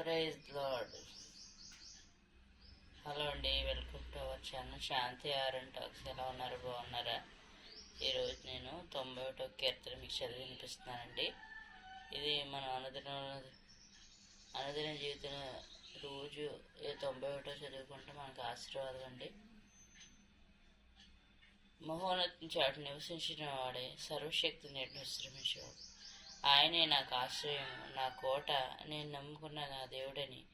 Praise lord hello అండి welcome to our channel Shanti RN talks ఎలా ఉన్నారు? బాగున్నారా? ఈరోజు నేను తొంభై ఒకటో కీర్తన మీకు చదివి వినిపిస్తున్నానండి. ఇది మన అనుదిన అనుదిన జీవితం రోజు ఈ తొంభై ఒకటో చదువుకుంటే మనకు ఆశీర్వాదం అండి. మహోన్నతం చాటు నివసించిన వాడే సర్వశక్తిని నిర్మిశ్రమించేవాడు ఆయనే నాకు ఆశ్రయం నా కోట నేను నమ్ముకున్న నా దేవుడని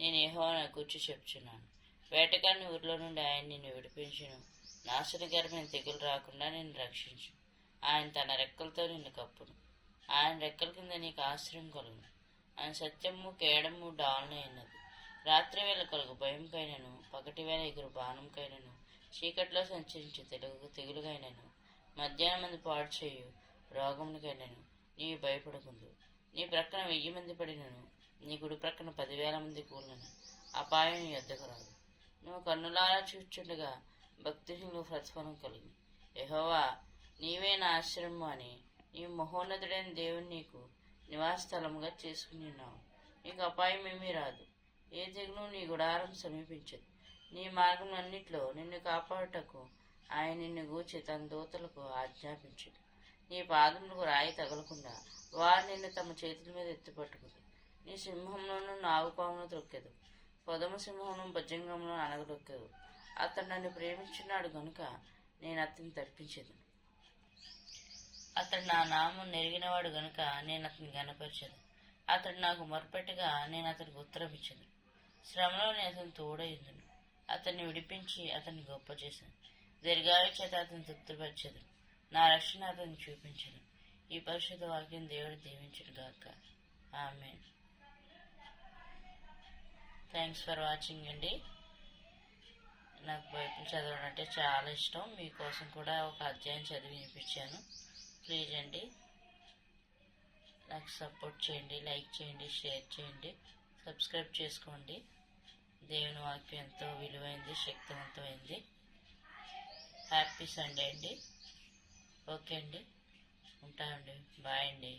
నేను ఏహో నా కూర్చు చెప్తున్నాను వేటగాన్ని ఊర్లో నుండి ఆయన నిన్ను విడిపించును. నాశనకరమైన తెగులు రాకుండా నిన్ను రక్షించు. ఆయన తన రెక్కలతో నిన్ను కప్పును. ఆయన రెక్కల కింద నీకు ఆశ్రయం కలుగును. ఆయన సత్యము కేడము డాలనైనది రాత్రి వేళ కలుగు భయంకైనను పగటి వేళ ఎగురు బాణంకైనను చీకట్లో సంచరించు తెలుగు తెగులుగైనను మధ్యాహ్నం మంది పాడు చేయు రోగమునికైనను నీవు భయపడకుందు నీ ప్రక్కన వెయ్యి మంది పడినను. నీ గుడి ప్రక్కన పదివేల మంది కూలినను. అపాయం నీ యొద్దకు రాదు. నువ్వు కన్నులారా చూచుండగా భక్తిహీనులు ప్రతిఫలం కలిగి. ఎహోవా నీవే నా ఆశ్రమం అని నీ మహోన్నతుడైన దేవుని నీకు నివాస స్థలముగా చేసుకుని ఉన్నావు. నీకు అపాయం ఏమీ రాదు. ఏ తెగులు నీ గుడారం సమీపించదు. నీ మార్గం అన్నిట్లో నిన్ను కాపాడుటకు ఆయన నిన్ను గూర్చి తన దూతలకు ఆజ్ఞాపించదు. నీ పాదములకు రాయి తగలకుండా వారు నిన్ను తమ చేతుల మీద ఎత్తిపట్టుకుంది నీ సింహంలోనూ నాగుపామును త్రొక్కెదు పొదమ సింహంను భుజంగంలో అనగదొక్కెదు అతడు నన్ను ప్రేమించున్నాడు గనుక నేను అతన్ని తప్పించేది అతడు నా నామం నెరిగినవాడు గనుక నేను అతన్ని గనపరిచదు అతడు నాకు మొరపెట్టగా నేను అతనికి ఉత్తరం ఇచ్చను శ్రమలో నేను అతను తోడైందును అతన్ని విడిపించి అతన్ని గొప్ప చేశాను దీర్ఘాయు చేత అతను తృప్తిపరచదు నా రక్షణ అతను చూపించను. ఈ పరిశుద్ధ వాక్యం దేవుడు దీవించడు గాక. ఆమె థ్యాంక్స్ ఫర్ వాచింగ్ అండి. నాకు బైబిల్ చదవడం అంటే చాలా ఇష్టం. మీకోసం కూడా ఒక అధ్యాయం చదివి వినిపించాను. ప్లీజ్ అండి. నాకు సపోర్ట్ చేయండి లైక్ చేయండి షేర్ చేయండి. సబ్స్క్రైబ్ చేసుకోండి. దేవుని వాక్యం ఎంతో విలువైంది శక్తివంతమైంది. హ్యాపీ సండే అండి. ఓకే అండి. ఉంటామండి బాయ్ అండి.